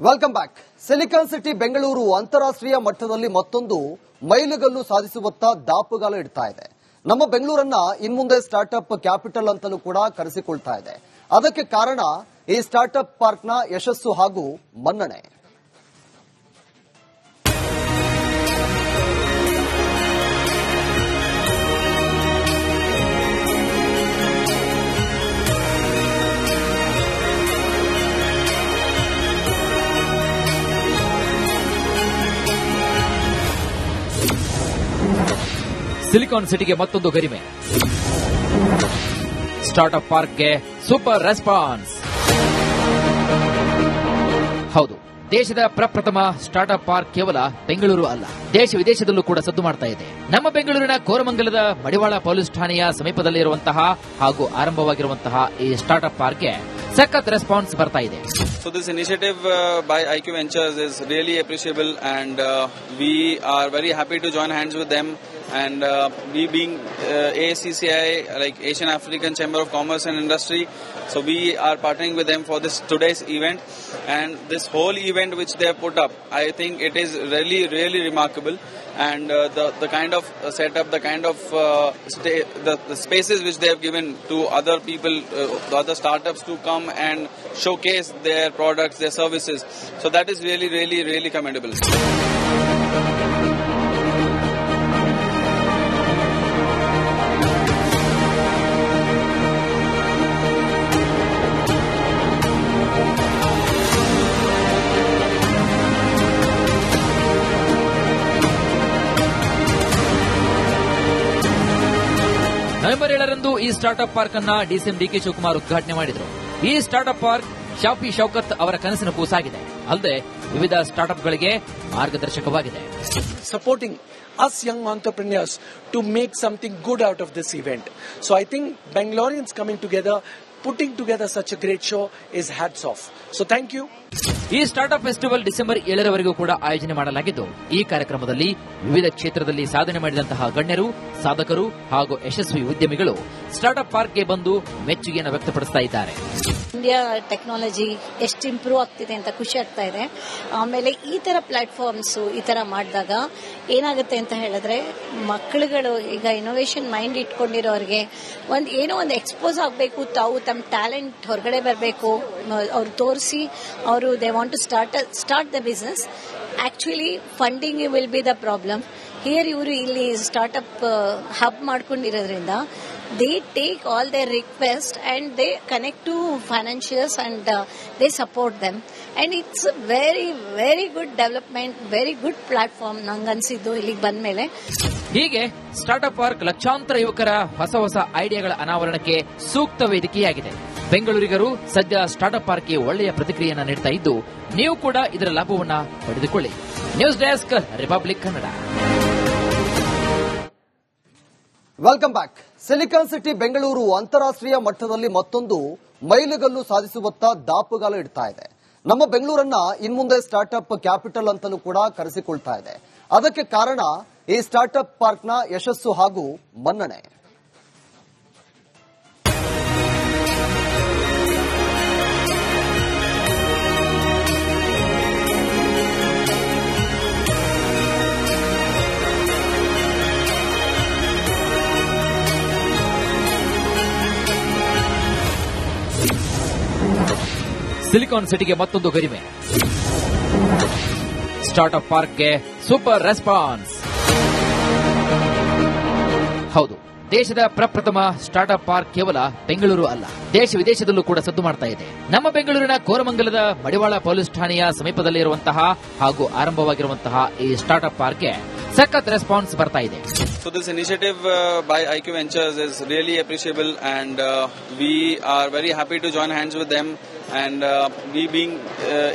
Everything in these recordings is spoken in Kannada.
Welcome back silicon city Bengaluru ಅಂತಾರಾಷ್ಟ್ರೀಯ ಮಟ್ಟದಲ್ಲಿ ಮತ್ತೊಂದು ಮೈಲುಗಲ್ಲು ಸಾಧಿಸುವತ್ತ ದಾಪುಗಾಲ ಇಡ್ತಾ ಇದೆ. ನಮ್ಮ ಬೆಂಗಳೂರನ್ನ ಇನ್ಮುಂದೆ ಸ್ಟಾರ್ಟ್ಅಪ್ ಕ್ಯಾಪಿಟಲ್ ಅಂತಲೂ ಕೂಡ ಕರೆಸಿಕೊಳ್ತಾ ಇದೆ. ಅದಕ್ಕೆ ಕಾರಣ ಈ ಸ್ಟಾರ್ಟ್ಅಪ್ ಪಾರ್ಕ್ನ ಯಶಸ್ಸು ಹಾಗೂ ಮನ್ನಣೆ. ಸಿಲಿಕಾನ್ ಸಿಟಿಗೆ ಮತ್ತೊಂದು ಗರಿಮೆ. ಸ್ಟಾರ್ಟ್ಅಪ್ ಪಾರ್ಕ್ಗೆ ಸೂಪರ್ ರೆಸ್ಪಾನ್ಸ್ ಹೌದು, ದೇಶದ ಪ್ರಪ್ರಥಮ ಸ್ಟಾರ್ಟ್ಅಪ್ ಪಾರ್ಕ್ ಕೇವಲ ಬೆಂಗಳೂರು ಅಲ್ಲ, ದೇಶ ವಿದೇಶದಲ್ಲೂ ಕೂಡ ಸದ್ದು ಮಾಡ್ತಾ ಇದೆ. ನಮ್ಮ ಬೆಂಗಳೂರಿನ ಕೋರಮಂಗಲದ ಮಡಿವಾಳ ಪೊಲೀಸ್ ಠಾಣೆಯ ಸಮೀಪದಲ್ಲಿರುವಂತಹ ಹಾಗೂ ಆರಂಭವಾಗಿರುವಂತಹ ಈ ಸ್ಟಾರ್ಟ್ಅಪ್ ಪಾರ್ಕ್ಗೆ ಸಖತ್ ರೆಸ್ಪಾನ್ಸ್ ಬರ್ತಾ ಇದೆ. So this initiative by I Q ventures is really appreciable and we are very happy to to hands with them. And uh, we being uh, like Asian African Chamber of Commerce and Industry, so we are partnering with them for this today's event. And this whole event which they have put up, I think it is really, really remarkable. And uh, the the kind of uh, setup, the kind of uh, the, the spaces which they have given to other people, uh, the other startups to come and showcase their products, their services. So that is really, really, really commendable. ಈ ಸ್ಟಾರ್ಟ್ಅಪ್ ಪಾರ್ಕ್ ಅನ್ನ ಡಿಸಿಎಂ ಡಿ ಕೆ ಶಿವಕುಮಾರ್ ಉದ್ಘಾಟನೆ ಮಾಡಿದ್ರು. ಈ ಸ್ಟಾರ್ಟ್ಅಪ್ ಪಾರ್ಕ್ ಶಾಫಿ ಶೌಕತ್ ಅವರ ಕನಸಿನ ಕೂಸಾಗಿದೆ. ಅಲ್ಲದೆ ವಿವಿಧ ಸ್ಟಾರ್ಟ್ಅಪ್ ಗಳಿಗೆ ಮಾರ್ಗದರ್ಶಕವಾಗಿದೆ. Supporting us young entrepreneurs to make something good out of this event so I think Bengalurians coming together putting together such a great show is hats off. So, thank you. ಈ ಸ್ಟಾರ್ಟ್ಅಪ್ ಫೆಸ್ಟಿವಲ್ ಡಿಸೆಂಬರ್ ಏಳರವರೆಗೂ ಕೂಡ ಆಯೋಜನೆ ಮಾಡಲಾಗಿದ್ದು, ಈ ಕಾರ್ಯಕ್ರಮದಲ್ಲಿ ವಿವಿಧ ಕ್ಷೇತ್ರದಲ್ಲಿ ಸಾಧನೆ ಮಾಡಿದಂತಹ ಗಣ್ಯರು, ಸಾಧಕರು ಹಾಗೂ ಯಶಸ್ವಿ ಉದ್ಯಮಿಗಳು ಸ್ಟಾರ್ಟ್ಅಪ್ ಪಾರ್ಕ್ಗೆ ಬಂದು ಮೆಚ್ಚುಗೆಯನ್ನು ವ್ಯಕ್ತಪಡಿಸ್ತಾ ಇದ್ದಾರೆ ಇಂಡಿಯಾ ಟೆಕ್ನಾಲಜಿ ಎಷ್ಟು ಇಂಪ್ರೂವ್ ಆಗ್ತಿದೆ ಅಂತ ಖುಷಿ ಆಗ್ತಾ ಇದೆ. ಆಮೇಲೆ ಈ ತರ ಪ್ಲಾಟ್ಫಾರ್ಮ್ಸ್ ಈ ತರ ಮಾಡಿದಾಗ ಏನಾಗುತ್ತೆ ಅಂತ ಹೇಳಿದ್ರೆ ಮಕ್ಕಳುಗಳು ಈಗ ಇನೋವೇಷನ್ ಮೈಂಡ್ ಇಟ್ಕೊಂಡಿರೋರಿಗೆ ಒಂದು ಏನೋ ಒಂದು ಎಕ್ಸ್ಪೋಸ್ ಆಗಬೇಕು, ತಾವು ತಮ್ಮ ಟ್ಯಾಲೆಂಟ್ ಹೊರಗಡೆ ಬರಬೇಕು, ಅವ್ರು ತೋರಿಸಿ, ಅವರು they want to start start the business actually funding will be the problem here ಇವರು ಇಲ್ಲಿ startup hub ಮಾಡ್ಕೊಂಡಿರೋದ್ರಿಂದ they take all their request and they connect to financials and they support them and it's very very good development very good platform ನಂಗೆ ಅನ್ಸಿದ್ದು ಇಲ್ಲಿಗೆ ಬಂದ ಮೇಲೆ ಹೀಗೆ ಸ್ಟಾರ್ಟ್ಅಪ್ ಪಾರ್ಕ್ ಲಕ್ಷಾಂತರ ಯುವಕರ ಹೊಸ ಹೊಸ ಐಡಿಯಾಗಳ ಅನಾವರಣಕ್ಕೆ ಸೂಕ್ತ ವೇದಿಕೆಯಾಗಿದೆ. ಬೆಂಗಳೂರಿಗರು ಸದ್ಯ ಸ್ಟಾರ್ಟ್ಅಪ್ ಪಾರ್ಕ್ಗೆ ಒಳ್ಳೆಯ ಪ್ರತಿಕ್ರಿಯೆಯನ್ನು ನೀಡ್ತಾ ಇದ್ದು, ನೀವು ಕೂಡ ಇದರ ಲಾಭವನ್ನ ಪಡೆದುಕೊಳ್ಳಿ. News desk Republic Kannada welcome back silicon city Bengaluru ಅಂತಾರಾಷ್ಟ್ರೀಯ ಮಟ್ಟದಲ್ಲಿ ಮತ್ತೊಂದು ಮೈಲುಗಲ್ಲು ಸಾಧಿಸುವತ್ತ ದಾಪುಗಾಲ ಇಡ್ತಾ ಇದೆ. ನಮ್ಮ ಬೆಂಗಳೂರನ್ನ ಇನ್ಮುಂದೆ ಸ್ಟಾರ್ಟ್ಅಪ್ ಕ್ಯಾಪಿಟಲ್ ಅಂತಲೂ ಕೂಡ ಕರೆಸಿಕೊಳ್ತಾ ಇದೆ. ಅದಕ್ಕೆ ಕಾರಣ ಈ ಸ್ಟಾರ್ಟ್ಅಪ್ ಪಾರ್ಕ್ನ ಯಶಸ್ಸು ಹಾಗೂ ಮನ್ನಣೆ. ಸಿಲಿಕಾನ್ ಸಿಟಿಗೆ ಮತ್ತೊಂದು ಗರಿಮೆ ಸ್ಟಾರ್ಟ್ಅಪ್ ಪಾರ್ಕ್ಗೆ ಸೂಪರ್ ರೆಸ್ಪಾನ್ಸ್ ಹೌದು, ದೇಶದ ಪ್ರಪ್ರಥಮ ಸ್ಟಾರ್ಟ್ಅಪ್ ಪಾರ್ಕ್ ಕೇವಲ ಬೆಂಗಳೂರು ಅಲ್ಲ, ದೇಶ ವಿದೇಶದಲ್ಲೂ ಕೂಡ ಸದ್ದು ಮಾಡ್ತಾ ಇದೆ. ನಮ್ಮ ಬೆಂಗಳೂರಿನ ಕೋರಮಂಗಲದ ಮಡಿವಾಳ ಪೊಲೀಸ್ ಠಾಣೆಯ ಸಮೀಪದಲ್ಲಿ ಇರುವಂತಹ ಹಾಗೂ ಆರಂಭವಾಗಿರುವಂತಹ ಈ ಸ್ಟಾರ್ಟ್ಅಪ್ ಪಾರ್ಕ್ಗೆ ಸಖತ್ ರೆಸ್ಪಾನ್ಸ್ ಬರ್ತಾ ಇದೆ. So this initiative by I Q ventures is really appreciable and we are very happy to to hands with them. And uh, we being uh,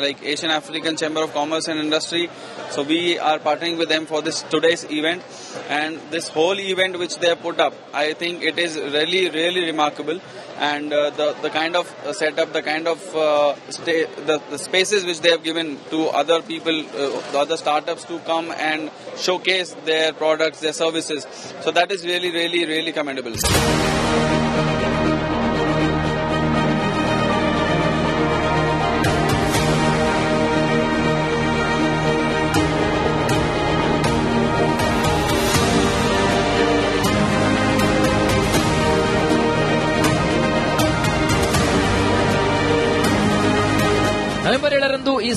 like Asian African Chamber of Commerce and Industry, so we are partnering with them for this today's event. And this whole event which they have put up, I think it is really, really remarkable. And uh, the the kind of uh, setup, the kind of uh, the, the spaces which they have given to other people, uh, the other startups to come and showcase their products, their services. So that is really, really, really commendable.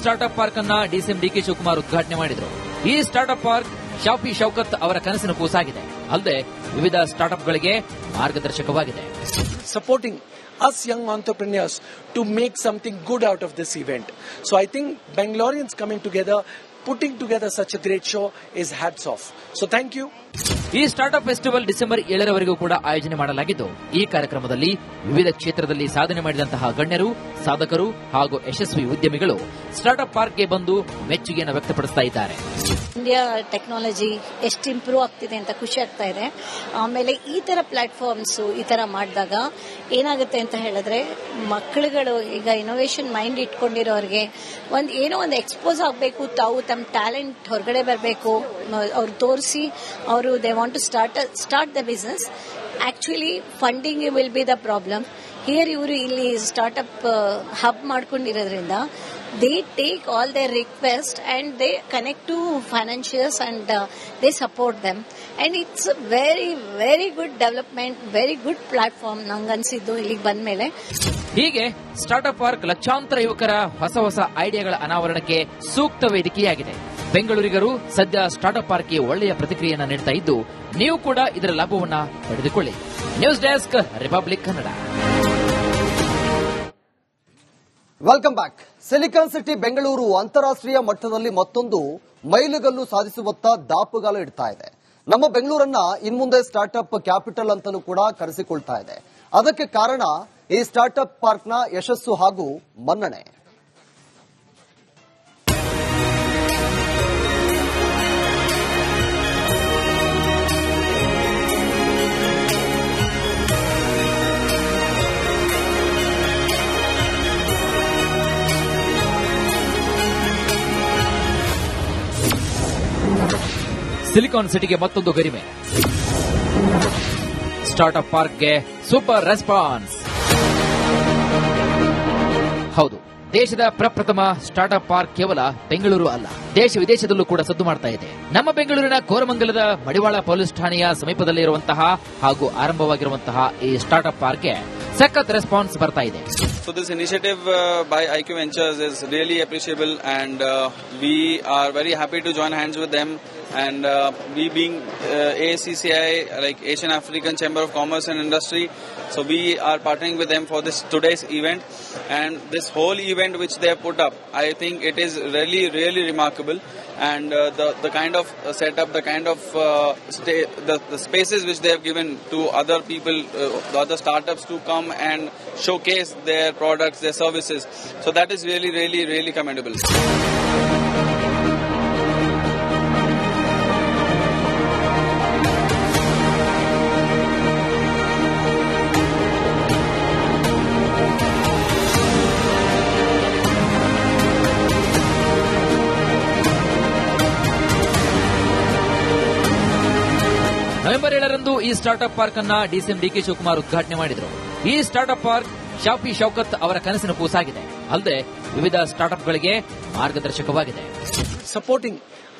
Startup park ಅನ್ನ ಡಿಸಿಎಂ ಡಿಕೆ ಶಿವಕುಮಾರ್ ಉದ್ಘಾಟನೆ ಮಾಡಿದರು ಈ ಸ್ಟಾರ್ಟ್ಅಪ್ ಪಾರ್ಕ್ ಶಾಫಿ ಶೌಕತ್ ಅವರ ಕನಸಿನ ಕೂಸಾಗಿದೆ ಅಲ್ಲದೆ ವಿವಿಧ ಸ್ಟಾರ್ಟ್ಅಪ್ಗಳಿಗೆ ಮಾರ್ಗದರ್ಶಕವಾಗಿದೆ supporting us young entrepreneurs to make something good out of this event. So I think Bangaloreans coming together, putting together such a great show is hats off. So thank you. ಈ ಸ್ಟಾರ್ಟ್ಅಪ್ ಫೆಸ್ಟಿವಲ್ ಡಿಸೆಂಬರ್ ಏಳರವರೆಗೂ ಕೂಡ ಆಯೋಜನೆ ಮಾಡಲಾಗಿದ್ದು, ಈ ಕಾರ್ಯಕ್ರಮದಲ್ಲಿ ವಿವಿಧ ಕ್ಷೇತ್ರದಲ್ಲಿ ಸಾಧನೆ ಮಾಡಿದಂತಹ ಗಣ್ಯರು, ಸಾಧಕರು ಹಾಗೂ ಯಶಸ್ವಿ ಉದ್ಯಮಿಗಳು ಸ್ಟಾರ್ಟ್ಅಪ್ ಪಾರ್ಕ್ಗೆ ಬಂದು ಮೆಚ್ಚುಗೆಯನ್ನು ವ್ಯಕ್ತಪಡಿಸ್ತಾ ಇದ್ದಾರೆ. ಇಂಡಿಯಾ ಟೆಕ್ನಾಲಜಿ ಎಷ್ಟು ಇಂಪ್ರೂವ್ ಆಗ್ತಿದೆ ಅಂತ ಖುಷಿ ಆಗ್ತಾ ಇದೆ. ಆಮೇಲೆ ಈ ತರ ಪ್ಲಾಟ್ಫಾರ್ಮ್ಸ್ ಈ ತರ ಮಾಡಿದಾಗ ಏನಾಗುತ್ತೆ ಅಂತ ಹೇಳಿದ್ರೆ, ಮಕ್ಕಳುಗಳು ಈಗ ಇನೋವೇಷನ್ ಮೈಂಡ್ ಇಟ್ಕೊಂಡಿರೋರಿಗೆ ಒಂದು ಏನೋ ಒಂದು ಎಕ್ಸ್ಪೋಸ್ ಆಗಬೇಕು, ತಾವು ತಮ್ಮ ಟ್ಯಾಲೆಂಟ್ ಹೊರಗಡೆ ಬರಬೇಕು ಅವ್ರು ತೋರಿಸಿ, ಅವರು they want to start start the business actually funding will be the problem here ಇವರು ಇಲ್ಲಿ startup hub ಮಾಡ್ಕೊಂಡಿರೋದ್ರಿಂದ they take all their request and they connect to financials and they support them and it's very very good development very good platform ನಂಗನ್ಸಿದ್ದು ಇಲ್ಲಿಗೆ ಬಂದ ಮೇಲೆ ಹೀಗೆ ಸ್ಟಾರ್ಟ್ಅಪ್ ಪಾರ್ಕ್ ಲಕ್ಷಾಂತರ ಯುವಕರ ಹೊಸ ಹೊಸ ಐಡಿಯಾಗಳ ಅನಾವರಣಕ್ಕೆ ಸೂಕ್ತ ವೇದಿಕೆಯಾಗಿದೆ. ಬೆಂಗಳೂರಿಗರು ಸದ್ಯ ಸ್ಟಾರ್ಟ್ಅಪ್ ಪಾರ್ಕ್ಗೆ ಒಳ್ಳೆಯ ಪ್ರತಿಕ್ರಿಯೆಯನ್ನು ನೀಡ್ತಾ ಇದ್ದು, ನೀವು ಕೂಡ ಇದರ ಲಾಭವನ್ನ ಪಡೆದುಕೊಳ್ಳಿ. News desk Republic Kannada welcome back silicon city Bengaluru ಅಂತಾರಾಷ್ಟ್ರೀಯ ಮಟ್ಟದಲ್ಲಿ ಮತ್ತೊಂದು ಮೈಲುಗಲ್ಲು ಸಾಧಿಸುವತ್ತ ದಾಪುಗಾಲ ಇಡ್ತಾ ಇದೆ. ನಮ್ಮ ಬೆಂಗಳೂರನ್ನ ಇನ್ಮುಂದೆ ಸ್ಟಾರ್ಟ್ಅಪ್ ಕ್ಯಾಪಿಟಲ್ ಅಂತಲೂ ಕೂಡ ಕರೆಸಿಕೊಳ್ತಾ ಇದೆ. ಅದಕ್ಕೆ ಕಾರಣ ಈ ಸ್ಟಾರ್ಟ್ಅಪ್ ಪಾರ್ಕ್ನ ಯಶಸ್ಸು ಹಾಗೂ ಮನ್ನಣೆ. ಸಿಲಿಕಾನ್ ಸಿಟಿಗೆ ಮತ್ತೊಂದು ಗರಿಮೆ. ಸ್ಟಾರ್ಟ್ಅಪ್ ಪಾರ್ಕ್ಗೆ ಸೂಪರ್ ರೆಸ್ಪಾನ್ಸ್ ಹೌದು, ದೇಶದ ಪ್ರಪ್ರಥಮ ಸ್ಟಾರ್ಟ್ಅಪ್ ಪಾರ್ಕ್ ಕೇವಲ ಬೆಂಗಳೂರು ಅಲ್ಲ, ದೇಶ ವಿದೇಶದಲ್ಲೂ ಕೂಡ ಸದ್ದು ಮಾಡ್ತಾ ಇದೆ. ನಮ್ಮ ಬೆಂಗಳೂರಿನ ಕೋರಮಂಗಲದ ಮಡಿವಾಳ ಪೊಲೀಸ್ ಠಾಣೆಯ ಸಮೀಪದಲ್ಲಿ ಇರುವಂತಹ ಹಾಗೂ ಆರಂಭವಾಗಿರುವಂತಹ ಈ ಸ್ಟಾರ್ಟ್ಅಪ್ ಪಾರ್ಕ್ಗೆ ಸಖತ್ ರೆಸ್ಪಾನ್ಸ್ ಬರ್ತಾ ಇದೆ. So this initiative uh, by IQ Ventures is really appreciable, and uh, we are very happy to join hands with them. And uh, we being uh, AACCI, like Asian African Chamber of Commerce and Industry, so we are partnering with them for this today's event. And this whole event which they have put up, I think it is really, really remarkable. And uh, the the kind of uh, setup, the kind of stay, the, the spaces which they have given to other people, the other startups to come and showcase their products, their services. So that is really, really, really commendable. November ಏಳರಂದು ಈ ಸ್ಟಾರ್ಟ್ಅಪ್ ಪಾರ್ಕ್ ಅನ್ನ ಡಿಸಿಎಂ ಡಿಕೆ ಶಿವಕುಮಾರ್ ಉದ್ಘಾಟನೆ ಮಾಡಿದರು ಈ ಸ್ಟಾರ್ಟ್ಅಪ್ ಪಾರ್ಕ್ ಶಾಪಿ ಶೌಕತ್ ಅವರ ಕನಸಿನ ಕೂಸಾಗಿದೆ. ಅಲ್ಲದೆ ವಿವಿಧ ಸ್ಟಾರ್ಟ್ಅಪ್ಗಳಿಗೆ ಮಾರ್ಗದರ್ಶಕವಾಗಿದೆ. Supporting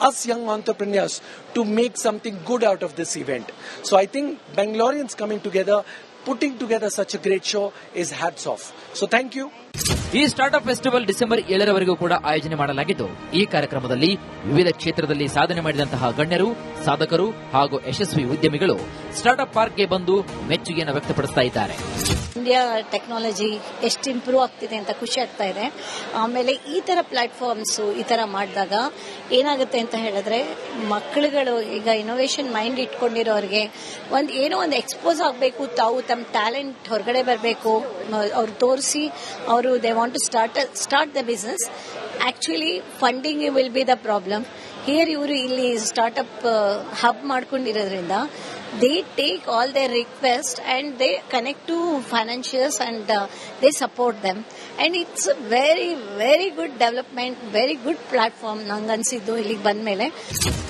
us young entrepreneurs to make something good out of this event so I think Bengalurians coming together putting together such a great show is hats off so thank you ಈ ಸ್ಟಾರ್ಟ್ಅಪ್ ಫೆಸ್ಟಿವಲ್ ಡಿಸೆಂಬರ್ ಏಳರವರೆಗೂ ಕೂಡ ಆಯೋಜನೆ ಮಾಡಲಾಗಿದ್ದು, ಈ ಕಾರ್ಯಕ್ರಮದಲ್ಲಿ ವಿವಿಧ ಕ್ಷೇತ್ರದಲ್ಲಿ ಸಾಧನೆ ಮಾಡಿದಂತಹ ಗಣ್ಯರು, ಸಾಧಕರು ಹಾಗೂ ಯಶಸ್ವಿ ಉದ್ಯಮಿಗಳು ಸ್ಟಾರ್ಟ್ಅಪ್ ಪಾರ್ಕ್ಗೆ ಬಂದು ಮೆಚ್ಚುಗೆಯನ್ನು ವ್ಯಕ್ತಪಡಿಸ್ತಾ ಇದ್ದಾರೆ. ಇಂಡಿಯಾ ಟೆಕ್ನಾಲಜಿ ಎಷ್ಟು ಇಂಪ್ರೂವ್ ಆಗ್ತಿದೆ ಅಂತ ಖುಷಿ ಆಗ್ತಾ ಇದೆ. ಆಮೇಲೆ ಈ ತರ ಪ್ಲಾಟ್ಫಾರ್ಮ್ಸ್ ಈ ತರ ಮಾಡಿದಾಗ ಏನಾಗುತ್ತೆ ಅಂತ ಹೇಳಿದ್ರೆ, ಮಕ್ಕಳುಗಳು ಈಗ ಇನೋವೇಷನ್ ಮೈಂಡ್ ಇಟ್ಕೊಂಡಿರೋರಿಗೆ ಒಂದು ಏನೋ ಒಂದು ಎಕ್ಸ್ಪೋಸ್ ಆಗಬೇಕು, ತಾವು ತಮ್ಮ ಟ್ಯಾಲೆಂಟ್ ಹೊರಗಡೆ ಬರಬೇಕು ಅವ್ರು ತೋರಿಸಿ ಅವರು they want to start start the business actually funding will be the problem here ಇವರು ಇಲ್ಲಿ startup hub ಮಾಡ್ಕೊಂಡಿರೋದ್ರಿಂದ they take all their request and they connect to financials and they support them and it's very very good development very good platform ನಂಗೆ ಅನ್ಸಿದ್ದು ಇಲ್ಲಿಗೆ ಬಂದ್ಮೇಲೆ.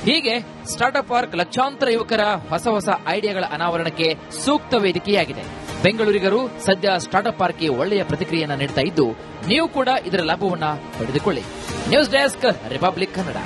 ಹೀಗೆ ಸ್ಟಾರ್ಟ್ಅಪ್ ಪಾರ್ಕ್ ಲಕ್ಷಾಂತರ ಯುವಕರ ಹೊಸ ಹೊಸ ಐಡಿಯಾಗಳ ಅನಾವರಣಕ್ಕೆ ಸೂಕ್ತ ವೇದಿಕೆಯಾಗಿದೆ. ಬೆಂಗಳೂರಿಗರು ಸದ್ಯ ಸ್ಟಾರ್ಟ್ಅಪ್ ಪಾರ್ಕ್ಗೆ ಒಳ್ಳೆಯ ಪ್ರತಿಕ್ರಿಯೆಯನ್ನು ನೀಡ್ತಾ ಇದ್ದು, ನೀವು ಕೂಡ ಇದರ ಲಾಭವನ್ನ ಪಡೆದುಕೊಳ್ಳಿ. News desk Republic Kannada